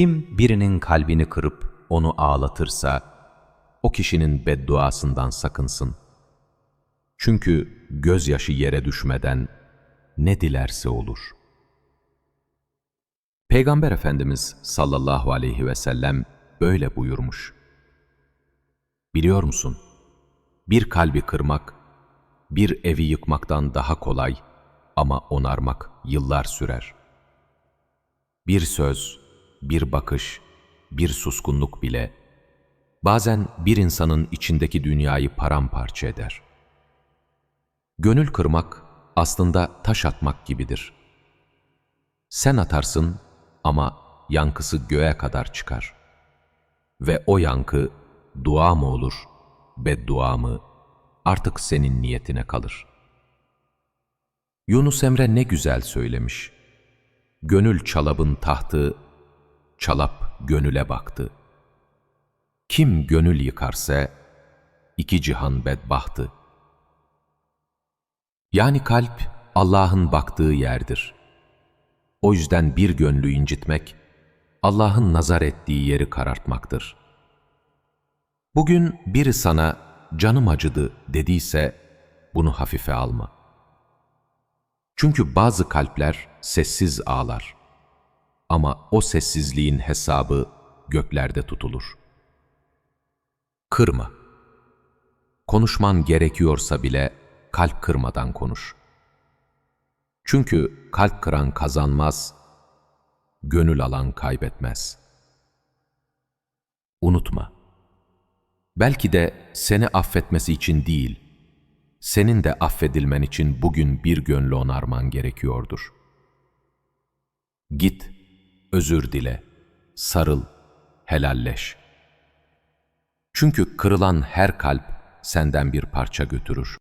Kim birinin kalbini kırıp onu ağlatırsa, o kişinin bedduasından sakınsın. Çünkü gözyaşı yere düşmeden ne dilerse olur. Peygamber Efendimiz sallallahu aleyhi ve sellem böyle buyurmuş. Biliyor musun? Bir kalbi kırmak, bir evi yıkmaktan daha kolay ama onarmak yıllar sürer. Bir söz, bir bakış, bir suskunluk bile bazen bir insanın içindeki dünyayı paramparça eder. Gönül kırmak aslında taş atmak gibidir. Sen atarsın ama yankısı göğe kadar çıkar. Ve o yankı dua mı olur, beddua mı artık senin niyetine kalır. Yunus Emre ne güzel söylemiş. Gönül çalabın tahtı, çalap gönüle baktı. Kim gönül yıkarsa, iki cihan bedbahtı. Yani kalp Allah'ın baktığı yerdir. O yüzden bir gönlü incitmek, Allah'ın nazar ettiği yeri karartmaktır. Bugün biri sana canım acıdı dediyse bunu hafife alma. Çünkü bazı kalpler sessiz ağlar. Ama o sessizliğin hesabı göklerde tutulur. Kırma. Konuşman gerekiyorsa bile kalp kırmadan konuş. Çünkü kalp kıran kazanmaz, gönül alan kaybetmez. Unutma. Belki de seni affetmesi için değil, senin de affedilmen için bugün bir gönlü onarman gerekiyordur. Git, özür dile, sarıl, helalleş. Çünkü kırılan her kalp senden bir parça götürür.